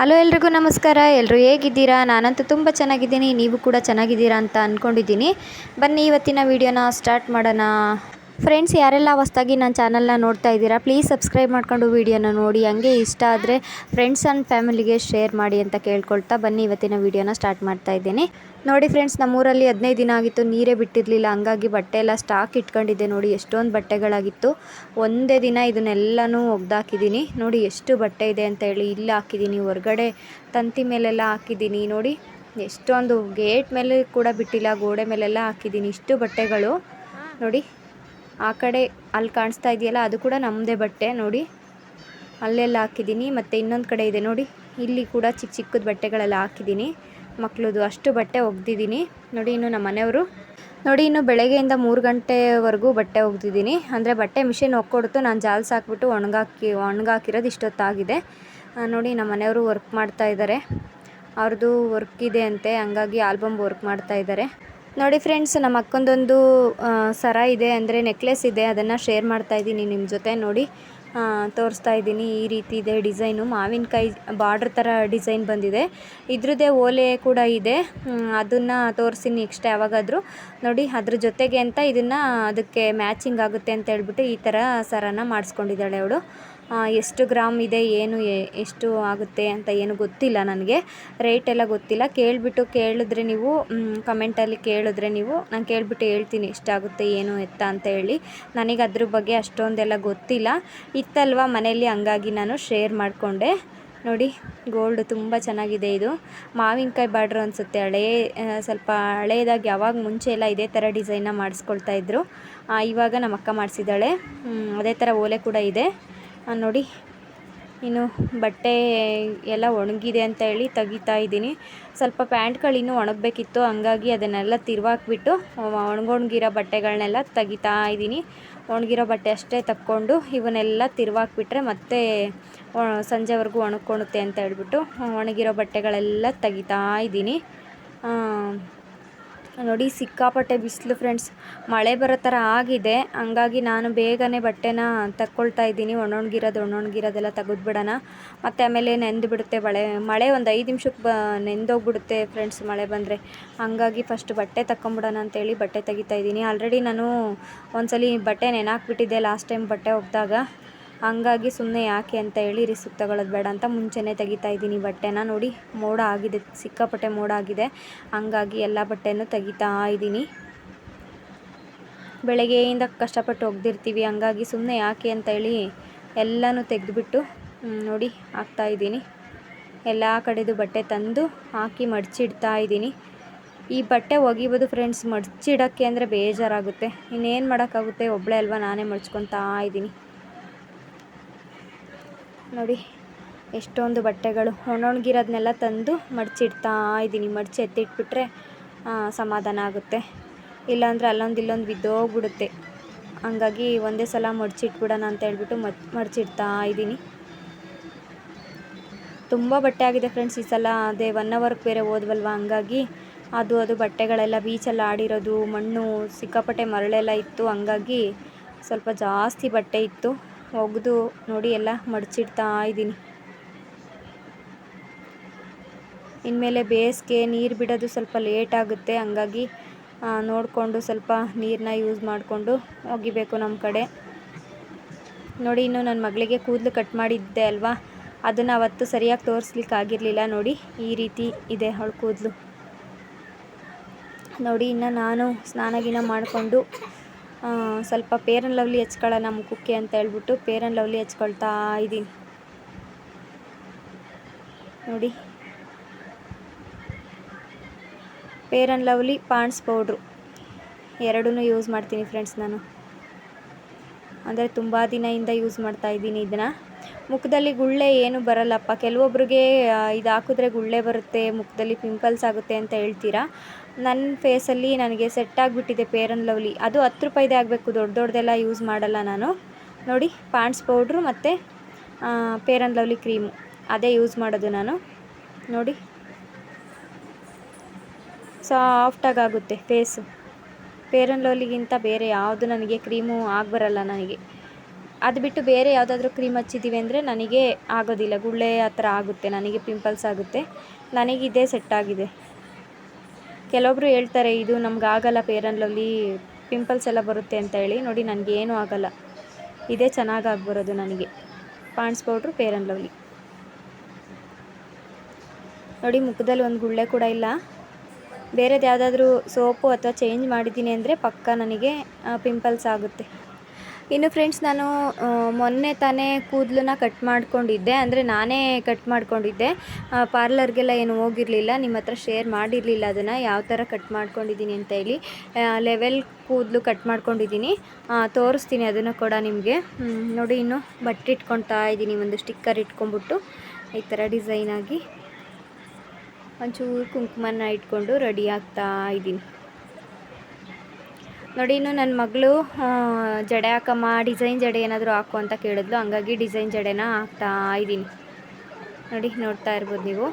Hello ಎಲ್ರಿಗೂ ನಮಸ್ಕಾರ. ಎಲ್ಲರೂ ಹೇಗಿದ್ದೀರಾ? ನಾನಂತೂ ತುಂಬ ಚೆನ್ನಾಗಿದ್ದೀನಿ. ನೀವು ಕೂಡ ಚೆನ್ನಾಗಿದ್ದೀರಾ ಅಂತ ಅಂದ್ಕೊಂಡಿದ್ದೀನಿ ಬನ್ನಿ, ಇವತ್ತಿನ ವಿಡಿಯೋನ ಸ್ಟಾರ್ಟ್ ಮಾಡೋಣ. ಫ್ರೆಂಡ್ಸ್ ಯಾರೆಲ್ಲ ಹೊಸ್ದಾಗಿ ನನ್ನ ಚಾನಲ್ನ ನೋಡ್ತಾ ಇದ್ದೀರಾ ಪ್ಲೀಸ್ ಸಬ್ಸ್ಕ್ರೈಬ್ ಮಾಡ್ಕೊಂಡು ವೀಡಿಯೋನ ನೋಡಿ. ಹಂಗೆ ಇಷ್ಟ ಆದರೆ ಫ್ರೆಂಡ್ಸ್ ಆ್ಯಂಡ್ ಫ್ಯಾಮಿಲಿಗೆ ಶೇರ್ ಮಾಡಿ ಅಂತ ಕೇಳ್ಕೊಳ್ತಾ ಬನ್ನಿ. ಇವತ್ತಿನ ವಿಡಿಯೋನ ಸ್ಟಾರ್ಟ್ ಮಾಡ್ತಾ ಇದ್ದೀನಿ. ನೋಡಿ ಫ್ರೆಂಡ್ಸ್ ನಮ್ಮೂರಲ್ಲಿ ಹದಿನೈದು ದಿನ ಆಗಿತ್ತು. ನೀರೇ ಬಿಟ್ಟಿರಲಿಲ್ಲ. ಹಂಗಾಗಿ ಬಟ್ಟೆ ಎಲ್ಲ ಸ್ಟಾಕ್ ಇಟ್ಕೊಂಡಿದ್ದೆ ನೋಡಿ. ಎಷ್ಟೊಂದು ಬಟ್ಟೆಗಳಾಗಿತ್ತು. ಒಂದೇ ದಿನ ಇದನ್ನೆಲ್ಲನೂ ಒಗ್ದಾಕಿದ್ದೀನಿ. ನೋಡಿ ಎಷ್ಟು ಬಟ್ಟೆ ಇದೆ ಅಂತ ಹೇಳಿ ಇಲ್ಲಿ ಹಾಕಿದ್ದೀನಿ. ಹೊರಗಡೆ ತಂತಿ ಮೇಲೆಲ್ಲ ಹಾಕಿದ್ದೀನಿ ನೋಡಿ. ಎಷ್ಟೊಂದು ಗೇಟ್ ಮೇಲೆ ಕೂಡ ಬಿಟ್ಟಿಲ್ಲ. ಗೋಡೆ ಮೇಲೆಲ್ಲ ಹಾಕಿದ್ದೀನಿ. ಇಷ್ಟು ಬಟ್ಟೆಗಳು ನೋಡಿ. ಆ ಕಡೆ ಅಲ್ಲಿ ಕಾಣಿಸ್ತಾ ಇದೆಯಲ್ಲ, ಅದು ಕೂಡ ನಮ್ಮದೇ ಬಟ್ಟೆ, ನೋಡಿ. ಅಲ್ಲೆಲ್ಲ ಹಾಕಿದ್ದೀನಿ, ಮತ್ತು ಇನ್ನೊಂದು ಕಡೆ ಇದೆ, ನೋಡಿ. ಇಲ್ಲಿ ಕೂಡ ಚಿಕ್ಕ ಚಿಕ್ಕದ ಬಟ್ಟೆಗಳೆಲ್ಲ ಹಾಕಿದ್ದೀನಿ. ಮಕ್ಕಳದು ಅಷ್ಟು ಬಟ್ಟೆ ಒಗ್ದಿದ್ದೀನಿ. ನೋಡಿ ಇನ್ನು ನಮ್ಮ ಮನೆಯವರು. ನೋಡಿ, ಇನ್ನು ಬೆಳಗ್ಗೆಯಿಂದ ಮೂರು ಗಂಟೆವರೆಗೂ ಬಟ್ಟೆ ಒಗ್ದಿದ್ದೀನಿ. ಅಂದರೆ ಬಟ್ಟೆ ಮಿಷಿನ್ ಒಕ್ಕೊಡ್ತು, ನಾನು ಜಾಲ್ಸ್ ಹಾಕ್ಬಿಟ್ಟು ಒಣಗಾಕಿ, ಒಣಗಾಕಿರೋದು ಇಷ್ಟೊತ್ತಾಗಿದೆ. ನೋಡಿ, ನಮ್ಮ ಮನೆಯವರು ವರ್ಕ್ ಮಾಡ್ತಾ ಇದ್ದಾರೆ. ಅವ್ರದ್ದು ವರ್ಕ್ ಇದೆ ಅಂತೆ, ಹಂಗಾಗಿ ಆಲ್ಬಮ್ ವರ್ಕ್ ಮಾಡ್ತಾ ಇದ್ದಾರೆ. ನೋಡಿ ಫ್ರೆಂಡ್ಸ್ ನಮ್ಮ ಅಕ್ಕಂದೊಂದು ಸರ ಇದೆ ಅಂದರೆ ನೆಕ್ಲೆಸ್ ಇದೆ, ಅದನ್ನು ಶೇರ್ ಮಾಡ್ತಾ ಇದ್ದೀನಿ ನಿಮ್ಮ ಜೊತೆ ನೋಡಿ. ತೋರಿಸ್ತಾ ಇದ್ದೀನಿ ಈ ರೀತಿ ಇದೆ ಡಿಸೈನು ಮಾವಿನಕಾಯಿ ಬಾರ್ಡ್ರ್ ಥರ ಡಿಸೈನ್ ಬಂದಿದೆ. ಇದ್ರದ್ದೇ ಓಲೆ ಕೂಡ ಇದೆ. ಅದನ್ನು ತೋರಿಸಿ ನೆಕ್ಸ್ಟ್ ಯಾವಾಗಾದರೂ. ನೋಡಿ, ಅದ್ರ ಜೊತೆಗೆ ಅಂತ ಇದನ್ನು ಅದಕ್ಕೆ ಮ್ಯಾಚಿಂಗ್ ಆಗುತ್ತೆ ಅಂತ ಹೇಳ್ಬಿಟ್ಟು ಈ ಥರ ಸರನ ಮಾಡಿಸ್ಕೊಂಡಿದ್ದಾಳೆ ಅವಳು. ಎಷ್ಟು ಗ್ರಾಮ್ ಇದೆ, ಏನು ಎಷ್ಟು ಆಗುತ್ತೆ ಅಂತ ಏನು ಗೊತ್ತಿಲ್ಲ ನನಗೆ. ರೇಟ್ ಎಲ್ಲ ಗೊತ್ತಿಲ್ಲ. ಕೇಳಿಬಿಟ್ಟು ಕೇಳಿದ್ರೆ ನೀವು ಕಮೆಂಟಲ್ಲಿ ಕೇಳಿದ್ರೆ ನೀವು, ನಾನು ಕೇಳಿಬಿಟ್ಟು ಹೇಳ್ತೀನಿ ಎಷ್ಟಾಗುತ್ತೆ ಏನು ಎತ್ತ ಅಂತ ಹೇಳಿ. ನನಗೆ ಅದ್ರ ಬಗ್ಗೆ ಅಷ್ಟೊಂದೆಲ್ಲ ಗೊತ್ತಿಲ್ಲ. ಇತ್ತಲ್ವ ಮನೆಯಲ್ಲಿ? ಹಂಗಾಗಿ ನಾನು ಶೇರ್ ಮಾಡಿಕೊಂಡೆ. ನೋಡಿ ಗೋಲ್ಡ್ ತುಂಬ ಚೆನ್ನಾಗಿದೆ ಇದು. ಮಾವಿನಕಾಯಿ ಬಾರ್ಡ್ರ್ ಅನಿಸುತ್ತೆ. ಹಳೇ ಸ್ವಲ್ಪ ಹಳೇದಾಗಿ ಯಾವಾಗ ಮುಂಚೆ ಎಲ್ಲ ಇದೇ ಥರ ಡಿಸೈನ್ನ ಮಾಡಿಸ್ಕೊಳ್ತಾ ಇದ್ದರು ಇವಾಗ ನಮ್ಮ ಅಕ್ಕ ಮಾಡಿಸಿದ್ದಾಳೆ. ಅದೇ ಥರ ಓಲೆ ಕೂಡ ಇದೆ. ನೋಡಿ. ಇನ್ನು ಬಟ್ಟೆ ಎಲ್ಲ ಒಣಗಿದೆ ಅಂತ ಹೇಳಿ ತೆಗಿತಾ ಇದ್ದೀನಿ. ಸ್ವಲ್ಪ ಪ್ಯಾಂಟ್ಗಳು ಇನ್ನೂ ಒಣಗಬೇಕಿತ್ತು. ಹಂಗಾಗಿ ಅದನ್ನೆಲ್ಲ ತಿರುವಾಕ್ಬಿಟ್ಟು ಒಣಗೊಣಗಿರೋ ಬಟ್ಟೆಗಳನ್ನೆಲ್ಲ ತೆಗಿತಾ ಇದ್ದೀನಿ. ಒಣಗಿರೋ ಬಟ್ಟೆ ಅಷ್ಟೇ ತಕ್ಕೊಂಡು ಇವನ್ನೆಲ್ಲ ತಿರ್ವಾಕ್ಬಿಟ್ರೆ ಮತ್ತೆ ಸಂಜೆವರೆಗೂ ಒಣಕೊಳುತ್ತೆ ಅಂತ ಹೇಳ್ಬಿಟ್ಟು ಒಣಗಿರೋ ಬಟ್ಟೆಗಳೆಲ್ಲ ತೆಗಿತಾ ಇದ್ದೀನಿ. ನೋಡಿ, ಸಿಕ್ಕಾಪಟ್ಟೆ ಬಿಸಿಲು ಫ್ರೆಂಡ್ಸ್ ಮಳೆ ಬರೋ ಥರ ಆಗಿದೆ. ಹಂಗಾಗಿ ನಾನು ಬೇಗನೆ ಬಟ್ಟೆನ ತಕ್ಕೊಳ್ತಾ ಇದ್ದೀನಿ. ಒಣೊಣಗಿರೋದು ಒಣೊಣಗಿರೋದೆಲ್ಲ ತೆಗೆದ್ಬಿಡೋಣ. ಮತ್ತು ಆಮೇಲೆ ನೆಂದು ಬಿಡುತ್ತೆ ಮಳೆ. ಮಳೆ ಒಂದು ಐದು ನಿಮಿಷಕ್ಕೆ ಬ, ನೆಂದೋಗ್ಬಿಡುತ್ತೆ ಫ್ರೆಂಡ್ಸ್ ಮಳೆ ಬಂದರೆ. ಹಂಗಾಗಿ ಫಸ್ಟ್ ಬಟ್ಟೆ ತಕ್ಕೊಂಬಿಡೋಣ ಅಂತೇಳಿ ಬಟ್ಟೆ ತೆಗಿತಾ ಇದ್ದೀನಿ. ಆಲ್ರೆಡಿ ನಾನು ಒಂದ್ಸಲಿ ಬಟ್ಟೆ ನೆನಾಕ್ಬಿಟ್ಟಿದ್ದೆ. ಲಾಸ್ಟ್ ಟೈಮ್ ಬಟ್ಟೆ ಒಗ್ದಾಗ. ಹಂಗಾಗಿ ಸುಮ್ಮನೆ ಯಾಕೆ ಅಂತ ಹೇಳಿ ರಿಸ್ಕ್ ತಗೊಳ್ಳೋದು ಬೇಡ ಅಂತ ಮುಂಚೆನೇ ತೆಗಿತಾ ಇದ್ದೀನಿ ಬಟ್ಟೆನ. ನೋಡಿ, ಮೋಡ ಆಗಿದೆ, ಸಿಕ್ಕಾಪಟ್ಟೆ ಮೋಡ ಆಗಿದೆ. ಹಂಗಾಗಿ ಎಲ್ಲ ಬಟ್ಟೆನೂ ತೆಗಿತಾ ಇದ್ದೀನಿ. ಬೆಳಗ್ಗೆಯಿಂದ ಕಷ್ಟಪಟ್ಟು ಒಗ್ದಿರ್ತೀವಿ. ಹಂಗಾಗಿ ಸುಮ್ಮನೆ ಯಾಕೆ ಅಂತ ಹೇಳಿ ಎಲ್ಲನೂ ತೆಗೆದುಬಿಟ್ಟು ನೋಡಿ, ಹಾಕ್ತಾ ಇದ್ದೀನಿ. ಎಲ್ಲ ಕಡೆದು ಬಟ್ಟೆ ತಂದು ಹಾಕಿ ಮಡಚಿಡ್ತಾ ಇದ್ದೀನಿ. ಈ ಬಟ್ಟೆ ಒಗಿಬೋದು ಫ್ರೆಂಡ್ಸ್ ಮಡಚಿಡೋಕ್ಕೆ ಅಂದರೆ ಬೇಜಾರಾಗುತ್ತೆ. ಇನ್ನೇನು ಮಾಡೋಕ್ಕಾಗುತ್ತೆ? ಒಬ್ಬಳೇ ಅಲ್ವಾ ನಾನೇ ಮಡ್ಚ್ಕೊತಾ ಇದ್ದೀನಿ. ನೋಡಿ, ಎಷ್ಟೊಂದು ಬಟ್ಟೆಗಳು. ಒಣೊಣಗಿರೋದನ್ನೆಲ್ಲ ತಂದು ಮಡಚಿಡ್ತಾ ಇದ್ದೀನಿ ಮಡಚಿ ಎತ್ತಿಟ್ಬಿಟ್ರೆ ಸಮಾಧಾನ ಆಗುತ್ತೆ. ಇಲ್ಲಾಂದರೆ ಅಲ್ಲೊಂದು ಇಲ್ಲೊಂದು ಬಿದ್ದೋಗ್ಬಿಡುತ್ತೆ. ಹಂಗಾಗಿ ಒಂದೇ ಸಲ ಮಡಚಿಟ್ಬಿಡೋಣ ಅಂತ ಹೇಳ್ಬಿಟ್ಟು ಮಡ್, ಮಡಚಿಡ್ತಾ ಇದ್ದೀನಿ ತುಂಬ ಬಟ್ಟೆ ಆಗಿದೆ ಫ್ರೆಂಡ್ಸ್ ಈ ಸಲ. ಅದೇ ಒನ್ ಅವರ್ಗೆ ಬೇರೆ ಹೋದ್ವಲ್ವ? ಹಂಗಾಗಿ ಅದು ಅದು ಬಟ್ಟೆಗಳೆಲ್ಲ ಬೀಚಲ್ಲಿ ಆಡಿರೋದು, ಮಣ್ಣು, ಸಿಕ್ಕಾಪಟ್ಟೆ ಮರಳೆಲ್ಲ ಇತ್ತು. ಹಂಗಾಗಿ ಸ್ವಲ್ಪ ಜಾಸ್ತಿ ಬಟ್ಟೆ ಇತ್ತು. ಒಗೆದು ನೋಡಿ ಎಲ್ಲ ಮಡಚಿಡ್ತಾ ಇದ್ದೀನಿ ಇನ್ಮೇಲೆ ಬೇಸಿಗೆ ನೀರು ಬಿಡೋದು ಸ್ವಲ್ಪ ಲೇಟ್ ಆಗುತ್ತೆ, ಹಂಗಾಗಿ ನೋಡಿಕೊಂಡು ಸ್ವಲ್ಪ ನೀರನ್ನ ಯೂಸ್ ಮಾಡಿಕೊಂಡು ಒಗಿಬೇಕು ನಮ್ಮ ಕಡೆ. ನೋಡಿ, ಇನ್ನು ನನ್ನ ಮಗಳಿಗೆ ಕೂದಲು ಕಟ್ ಮಾಡಿದ್ದೆ ಅಲ್ವಾ? ಅದನ್ನು ಅವತ್ತು ಸರಿಯಾಗಿ ತೋರಿಸ್ಲಿಕ್ಕೆ ಆಗಿರಲಿಲ್ಲ ನೋಡಿ, ಈ ರೀತಿ ಇದೆ ಅವಳು ಕೂದಲು. ನೋಡಿ, ಇನ್ನು ನಾನು ಸ್ನಾನ ಗಿನ ಮಾಡಿಕೊಂಡು ಸ್ವಲ್ಪ ಪೇರ್ ಆ್ಯಂಡ್ ಲವ್ಲಿ ಹಚ್ಕೊಳ್ಳೋಣ ಮುಖಕ್ಕೆ ಅಂತ ಹೇಳ್ಬಿಟ್ಟು ಪೇರ್ ಆ್ಯಂಡ್ ಲವ್ಲಿ ಹಚ್ಕೊಳ್ತಾ ಇದ್ದೀನಿ. ನೋಡಿ. Fair and lovely Ponds powder ಎರಡೂ ಯೂಸ್ ಮಾಡ್ತೀನಿ ಫ್ರೆಂಡ್ಸ್ ನಾನು. ಅಂದರೆ ತುಂಬ ದಿನದಿಂದ ಯೂಸ್ ಮಾಡ್ತಾ ಇದ್ದೀನಿ ಇದನ್ನು. ಮುಖದಲ್ಲಿ ಗುಳ್ಳೆ ಏನು ಬರಲ್ಲಪ್ಪ. ಕೆಲವೊಬ್ರಿಗೆ ಇದು ಹಾಕಿದ್ರೆ ಗುಳ್ಳೆ ಬರುತ್ತೆ, ಮುಖದಲ್ಲಿ ಪಿಂಪಲ್ಸ್ ಆಗುತ್ತೆ ಅಂತ ಹೇಳ್ತೀರಾ. ನನ್ನ ಫೇಸಲ್ಲಿ ನನಗೆ ಸೆಟ್ ಆಗಿಬಿಟ್ಟಿದೆ ಆ್ಯಂಡ್ ಲವ್ಲಿ ಅದು ಹತ್ತು ರೂಪಾಯಿದೇ ಆಗಬೇಕು, ದೊಡ್ಡ ದೊಡ್ಡದೆಲ್ಲ ಯೂಸ್ ಮಾಡಲ್ಲ ನಾನು. ನೋಡಿ ಪಾಂಡ್ಸ್ ಪೌಡ್ರು ಮತ್ತು ಪೇರ್ ಆ್ಯಂಡ್ ಲವ್ಲಿ ಕ್ರೀಮು ಅದೇ ಯೂಸ್ ಮಾಡೋದು ನಾನು. ನೋಡಿ. ಸಾಫ್ಟಾಗಿ ಆಗುತ್ತೆ ಫೇಸು ಆ್ಯಂಡ್ ಲವ್ಲಿಗಿಂತ ಬೇರೆ ಯಾವುದು ನನಗೆ ಕ್ರೀಮು ಆಗಬರಲ್ಲ ನನಗೆ. ಅದು ಬಿಟ್ಟು ಬೇರೆ ಯಾವುದಾದ್ರೂ ಕ್ರೀಮ್ ಹಚ್ಚಿದ್ದೀವಿ ಅಂದರೆ ನನಗೆ ಆಗೋದಿಲ್ಲ. ಗುಳ್ಳೆ ಆ ಥರ ಆಗುತ್ತೆ, ನನಗೆ ಪಿಂಪಲ್ಸ್ ಆಗುತ್ತೆ. ನನಗಿದೇ ಸೆಟ್ ಆಗಿದೆ. ಕೆಲವೊಬ್ರು ಹೇಳ್ತಾರೆ, ಇದು ನಮ್ಗೆ ಆಗಲ್ಲ ಫೇರ್ ಪಿಂಪಲ್ಸ್ ಎಲ್ಲ ಬರುತ್ತೆ ಅಂತ ಹೇಳಿ. ನೋಡಿ ನನಗೇನು ಆಗಲ್ಲ. ಇದೇ ಚೆನ್ನಾಗಿ ಆಗ್ಬರೋದು ನನಗೆ. Ponds powder fair and lovely ನೋಡಿ, ಮುಖದಲ್ಲಿ ಒಂದು ಗುಳ್ಳೆ ಕೂಡ ಇಲ್ಲ. ಬೇರೆದು ಯಾವುದಾದ್ರೂ ಸೋಪು ಅಥವಾ ಚೇಂಜ್ ಮಾಡಿದ್ದೀನಿ ಅಂದರೆ ಪಕ್ಕ ನನಗೆ ಪಿಂಪಲ್ಸ್ ಆಗುತ್ತೆ. ಇನ್ನು ಫ್ರೆಂಡ್ಸ್ ನಾನು ಮೊನ್ನೆ ತಾನೇ ಕೂದಲನ್ನ ಕಟ್ ಮಾಡ್ಕೊಂಡಿದ್ದೆ. ಅಂದರೆ ನಾನೇ ಕಟ್ ಮಾಡ್ಕೊಂಡಿದ್ದೆ. ಪಾರ್ಲರ್ಗೆಲ್ಲ ಏನು ಹೋಗಿರಲಿಲ್ಲ. ನಿಮ್ಮ ಹತ್ರ ಶೇರ್ ಮಾಡಿರಲಿಲ್ಲ ಅದನ್ನು. ಯಾವ ಥರ ಕಟ್ ಮಾಡ್ಕೊಂಡಿದ್ದೀನಿ ಅಂತ ಹೇಳಿ ಲೆವೆಲ್ ಕೂದಲು ಕಟ್ ಮಾಡ್ಕೊಂಡಿದ್ದೀನಿ. ತೋರಿಸ್ತೀನಿ ಅದನ್ನು ಕೂಡ ನಿಮಗೆ. ನೋಡಿ ಇನ್ನು ಬಟ್ಟೆ ಇಟ್ಕೊಳ್ತಾ ಇದ್ದೀನಿ ಒಂದು ಸ್ಟಿಕ್ಕರ್ ಇಟ್ಕೊಂಡ್ಬಿಟ್ಟು ಈ ಥರ ಡಿಸೈನಾಗಿ ಒಂಚೂರು ಕುಂಕುಮನ ಇಟ್ಕೊಂಡು ರೆಡಿ ಆಗ್ತಾ ಇದ್ದೀನಿ ನೋಡಿ, ಇನ್ನು ನನ್ನ ಮಗಳು ಜಡೆ ಹಾಕಮ್ಮ, ಡಿಸೈನ್ ಜಡೆ ಏನಾದರೂ ಹಾಕು ಅಂತ ಕೇಳಿದ್ಲು. ಹಂಗಾಗಿ ಡಿಸೈನ್ ಜಡೆನ ಹಾಕ್ತಾ ಇದ್ದೀನಿ ನೋಡಿ, ನೋಡ್ತಾ ಇರ್ಬೋದು ನೀವು.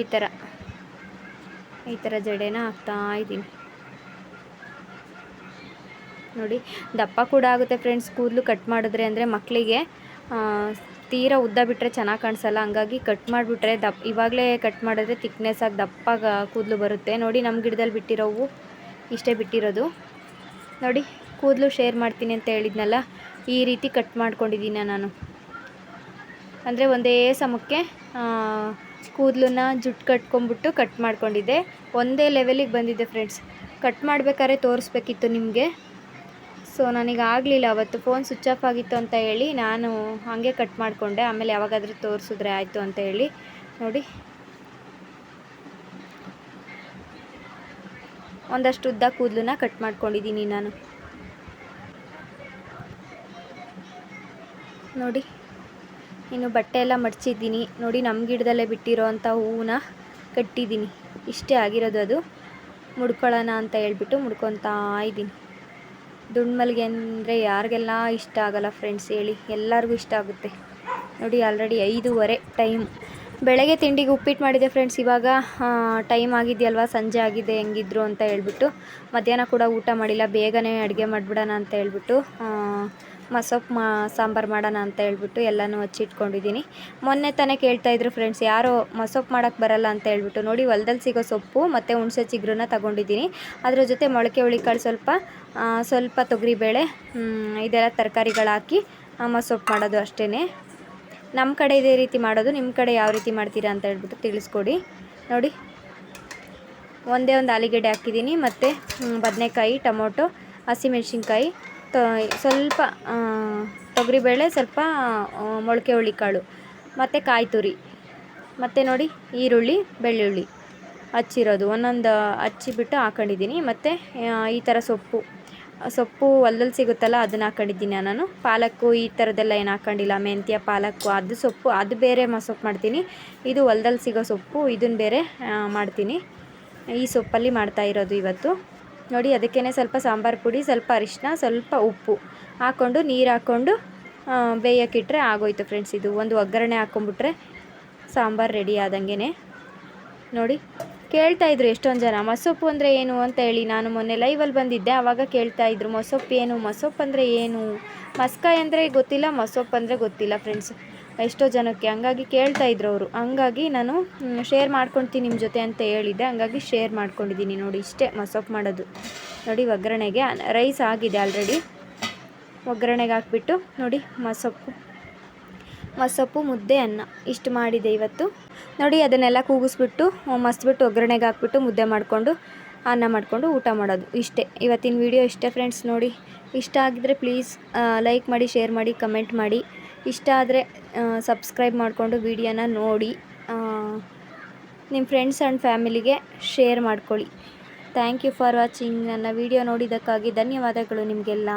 ಈ ಥರ ಈ ಥರ ಜಡೆನ ಹಾಕ್ತಾ ಇದ್ದೀನಿ ನೋಡಿ, ದಪ್ಪ ಕೂಡ ಆಗುತ್ತೆ ಫ್ರೆಂಡ್ಸ್ ಕೂದಲು ಕಟ್ ಮಾಡಿದ್ರೆ ಅಂದರೆ ಮಕ್ಕಳಿಗೆ ತೀರ ಉದ್ದ ಬಿಟ್ಟರೆ ಚೆನ್ನಾಗಿ ಕಾಣಿಸಲ್ಲ. ಹಂಗಾಗಿ ಕಟ್ ಮಾಡಿಬಿಟ್ರೆ ದಪ್ಪ ಇವಾಗಲೇ ಕಟ್ ಮಾಡಿದ್ರೆ ತಿಕ್ನೆಸ್ಸಾಗಿ ದಪ್ಪ ಕೂದಲು ಬರುತ್ತೆ. ನೋಡಿ ನಮ್ಮ ಗಿಡದಲ್ಲಿ ಬಿಟ್ಟಿರೋವು ಇಷ್ಟೇ ಬಿಟ್ಟಿರೋದು. ನೋಡಿ, ಕೂದಲು ಶೇರ್ ಮಾಡ್ತೀನಿ ಅಂತ ಹೇಳಿದ್ನಲ್ಲ, ಈ ರೀತಿ ಕಟ್ ಮಾಡ್ಕೊಂಡಿದ್ದೀನಿ ನಾನು. ಅಂದರೆ ಒಂದೇ ಸಮಕ್ಕೆ ಕೂದಲನ್ನ ಜುಟ್ಟು ಕಟ್ಕೊಂಡ್ಬಿಟ್ಟು ಕಟ್ ಮಾಡ್ಕೊಂಡಿದ್ದೆ. ಒಂದೇ ಲೆವೆಲಿಗೆ ಬಂದಿದ್ದೆ ಫ್ರೆಂಡ್ಸ್ ಕಟ್ ಮಾಡಬೇಕಾದ್ರೆ ತೋರಿಸ್ಬೇಕಿತ್ತು ನಿಮಗೆ. ಸೊ ನನಗೆ ಆಗಲಿಲ್ಲ ಅವತ್ತು. ಫೋನ್ ಸ್ವಿಚ್ ಆಫ್ ಆಗಿತ್ತು ಅಂತ ಹೇಳಿ ನಾನು ಹಾಗೆ ಕಟ್ ಮಾಡಿಕೊಂಡೆ. ಆಮೇಲೆ ಯಾವಾಗಾದರೂ ತೋರಿಸಿದ್ರೆ ಆಯಿತು ಅಂತ ಹೇಳಿ. ನೋಡಿ ಒಂದಷ್ಟು ಉದ್ದ ಕೂದಲನ್ನ ಕಟ್ ಮಾಡ್ಕೊಂಡಿದ್ದೀನಿ ನಾನು. ನೋಡಿ, ಇನ್ನು ಬಟ್ಟೆ ಎಲ್ಲ ಮಡಚಿದ್ದೀನಿ. ನೋಡಿ ನಮ್ಮ ಗಿಡದಲ್ಲೇ ಬಿಟ್ಟಿರೋ ಅಂಥ ಹೂವನ್ನ ಕಟ್ಟಿದ್ದೀನಿ. ಇಷ್ಟೇ ಆಗಿರೋದು ಅದು. ಮುಡ್ಕೊಳ್ಳೋಣ ಅಂತ ಹೇಳ್ಬಿಟ್ಟು ಮುಡ್ಕೊತಾ ಇದ್ದೀನಿ. ದುಂಡ್ಮಲ್ಗೆ ಅಂದರೆ ಯಾರಿಗೆಲ್ಲ ಇಷ್ಟ ಆಗಲ್ಲ ಫ್ರೆಂಡ್ಸ್ ಹೇಳಿ. ಎಲ್ಲರಿಗೂ ಇಷ್ಟ ಆಗುತ್ತೆ. ನೋಡಿ ಆಲ್ರೆಡಿ ಐದೂವರೆ ಟೈಮ್ ಬೆಳಗ್ಗೆ ತಿಂಡಿಗೆ ಉಪ್ಪಿಟ್ಟು ಮಾಡಿದೆ ಫ್ರೆಂಡ್ಸ್ ಇವಾಗ ಟೈಮ್ ಆಗಿದೆಯಲ್ವಾ? ಸಂಜೆ ಆಗಿದೆ, ಹೆಂಗಿದ್ರು ಅಂತ ಹೇಳ್ಬಿಟ್ಟು. ಮಧ್ಯಾಹ್ನ ಕೂಡ ಊಟ ಮಾಡಿಲ್ಲ, ಬೇಗನೆ ಅಡುಗೆ ಮಾಡಿಬಿಡೋಣ ಅಂತ ಹೇಳ್ಬಿಟ್ಟು ಮಸೊಪ್ಪು ಮಾ, ಸಾಂಬಾರು ಮಾಡೋಣ ಅಂತ ಹೇಳ್ಬಿಟ್ಟು ಎಲ್ಲನೂ ಹಚ್ಚಿಟ್ಕೊಂಡಿದ್ದೀನಿ. ಮೊನ್ನೆ ತಾನೇ ಕೇಳ್ತಾಯಿದ್ರು ಫ್ರೆಂಡ್ಸ್ ಯಾರೋ ಮಸೊಪ್ಪು ಮಾಡೋಕ್ಕೆ ಬರಲ್ಲ ಅಂತ ಹೇಳ್ಬಿಟ್ಟು. ನೋಡಿ, ಹೊಲದಲ್ಲಿ ಸಿಗೋ ಸೊಪ್ಪು ಮತ್ತು ಹುಣಸೆ ಚಿಗ್ರನ್ನ ತಗೊಂಡಿದ್ದೀನಿ. ಅದ್ರ ಜೊತೆ ಮೊಳಕೆ ಹುಳಿಕಾಳು ಸ್ವಲ್ಪ ಸ್ವಲ್ಪ ತೊಗರಿಬೇಳೆ ಇದೆಲ್ಲ ತರಕಾರಿಗಳಾಕಿ ಮಸೊಪ್ಪು ಮಾಡೋದು ಅಷ್ಟೇ ನಮ್ಮ ಕಡೆ ಇದೇ ರೀತಿ ಮಾಡೋದು ನಿಮ್ಮ ಕಡೆ ಯಾವ ರೀತಿ ಮಾಡ್ತೀರಾ ಅಂತ ಹೇಳ್ಬಿಟ್ಟು ತಿಳಿಸ್ಕೊಡಿ. ನೋಡಿ, ಒಂದೇ ಒಂದು ಆಲೂಗೆಡ್ಡೆ ಹಾಕಿದ್ದೀನಿ, ಮತ್ತು ಬದನೆಕಾಯಿ, ಟೊಮೊಟೊ, ಹಸಿಮೆಣ್ಸಿನ್ಕಾಯಿ, ತೊ, ಸ್ವಲ್ಪ ತೊಗರಿಬೇಳೆ, ಸ್ವಲ್ಪ ಮೊಳಕೆ ಹುಳಿಕಾಳು, ಮತ್ತು ಕಾಯಿ ತುರಿ, ಮತ್ತು ನೋಡಿ, ಈರುಳ್ಳಿ, ಬೆಳ್ಳುಳ್ಳಿ, ಹಚ್ಚಿರೋದು. ಒಂದೊಂದು ಹಚ್ಚಿಬಿಟ್ಟು ಹಾಕೊಂಡಿದ್ದೀನಿ, ಮತ್ತು ಈ ಥರ ಸೊಪ್ಪು. ಸೊಪ್ಪು ಹೊಲ್ದಲ್ಲಿ ಸಿಗುತ್ತಲ್ಲ, ಅದನ್ನ ಹಾಕೊಂಡಿದ್ದೀನಿ ನಾನು. ಪಾಲಕ್ಕು ಈ ಥರದ್ದೆಲ್ಲ ಏನು ಹಾಕೊಂಡಿಲ್ಲ. ಮೆಂತ್ಯ, ಪಾಲಕ್ಕು, ಅದು ಸೊಪ್ಪು. ಅದು ಬೇರೆ ಮಸೊಪ್ಪು ಮಾಡ್ತೀನಿ. ಇದು ಹೊಲ್ದಲ್ಲಿ ಸಿಗೋ ಸೊಪ್ಪು. ಇದನ್ನು ಬೇರೆ ಮಾಡ್ತೀನಿ. ಈ ಸೊಪ್ಪಲ್ಲಿ ಮಾಡ್ತಾ ಇರೋದು ಇವತ್ತು. ನೋಡಿ ಅದಕ್ಕೇ ಸ್ವಲ್ಪ ಸಾಂಬಾರು ಪುಡಿ, ಸ್ವಲ್ಪ ಅರಿಶಿನ ಸ್ವಲ್ಪ ಉಪ್ಪು ಹಾಕ್ಕೊಂಡು ನೀರು ಹಾಕ್ಕೊಂಡು ಬೇಯೋಕ್ಕಿಟ್ರೆ ಆಗೋಯ್ತು ಫ್ರೆಂಡ್ಸ್ ಇದು ಒಂದು ಒಗ್ಗರಣೆ ಹಾಕ್ಕೊಂಬಿಟ್ರೆ ಸಾಂಬಾರು ರೆಡಿ ಆದಂಗೆ ನೋಡಿ. ಕೇಳ್ತಾ ಇದ್ರು ಎಷ್ಟೊಂದು ಜನ. ಮಸೊಪ್ಪು ಅಂದರೆ ಏನು ಅಂತ ಹೇಳಿ ನಾನು ಮೊನ್ನೆ ಲೈವಲ್ಲಿ ಬಂದಿದ್ದೆ ಆವಾಗ ಕೇಳ್ತಾ ಇದ್ರು, ಮಸೊಪ್ಪು ಏನು? ಮಸೊಪ್ಪು ಅಂದರೆ ಏನು? ಮಸ್ಕಾಯಿ ಅಂದರೆ ಗೊತ್ತಿಲ್ಲ, ಮಸೊಪ್ಪು ಅಂದರೆ ಗೊತ್ತಿಲ್ಲ ಫ್ರೆಂಡ್ಸ್ ಎಷ್ಟೋ ಜನಕ್ಕೆ. ಹಂಗಾಗಿ ಕೇಳ್ತಾ ಇದ್ರು ಅವರು. ಹಂಗಾಗಿ ನಾನು ಶೇರ್ ಮಾಡ್ಕೊಳ್ತೀನಿ ನಿಮ್ಮ ಜೊತೆ ಅಂತ ಹೇಳಿದ್ದೆ. ಹಂಗಾಗಿ ಶೇರ್ ಮಾಡ್ಕೊಂಡಿದ್ದೀನಿ ನೋಡಿ ಇಷ್ಟೇ ಮಸೊಪ್ಪು ಮಾಡೋದು. ನೋಡಿ ಒಗ್ಗರಣೆಗೆ ರೈಸ್ ಆಗಿದೆ ಆಲ್ರೆಡಿ ಒಗ್ಗರಣೆಗೆ ಹಾಕ್ಬಿಟ್ಟು ನೋಡಿ ಮಸೊಪ್ಪು. ಮಸೊಪ್ಪು ಮುದ್ದೆ, ಅನ್ನ. ಇಷ್ಟು ಮಾಡಿದೆ ಇವತ್ತು. ನೋಡಿ, ಅದನ್ನೆಲ್ಲ ಕೂಗಿಸ್ಬಿಟ್ಟು ಮಸ್ತ್ಬಿಟ್ಟು ಒಗ್ಗರಣೆಗೆ ಹಾಕ್ಬಿಟ್ಟು ಮುದ್ದೆ ಮಾಡಿಕೊಂಡು, ಅನ್ನ ಮಾಡಿಕೊಂಡು ಊಟ ಮಾಡೋದು. ಇಷ್ಟೇ. ಇವತ್ತಿನ ವಿಡಿಯೋ ಇಷ್ಟೇ ಫ್ರೆಂಡ್ಸ್ ನೋಡಿ, ಇಷ್ಟ ಆಗಿದ್ರೆ ಪ್ಲೀಸ್ ಲೈಕ್ ಮಾಡಿ ಶೇರ್ ಮಾಡಿ ಕಮೆಂಟ್ ಮಾಡಿ. ಇಷ್ಟ ಆದರೆ ಸಬ್ಸ್ಕ್ರೈಬ್ ಮಾಡಿಕೊಂಡು ವಿಡಿಯೋನ ನೋಡಿ. ನಿಮ್ಮ ಫ್ರೆಂಡ್ಸ್ ಆ್ಯಂಡ್ ಫ್ಯಾಮಿಲಿಗೆ ಶೇರ್ ಮಾಡ್ಕೊಳ್ಳಿ. ಥ್ಯಾಂಕ್ ಯು ಫಾರ್ ವಾಚಿಂಗ್ ನನ್ನ ವಿಡಿಯೋ ನೋಡಿದ್ದಕ್ಕಾಗಿ ಧನ್ಯವಾದಗಳು ನಿಮಗೆಲ್ಲ.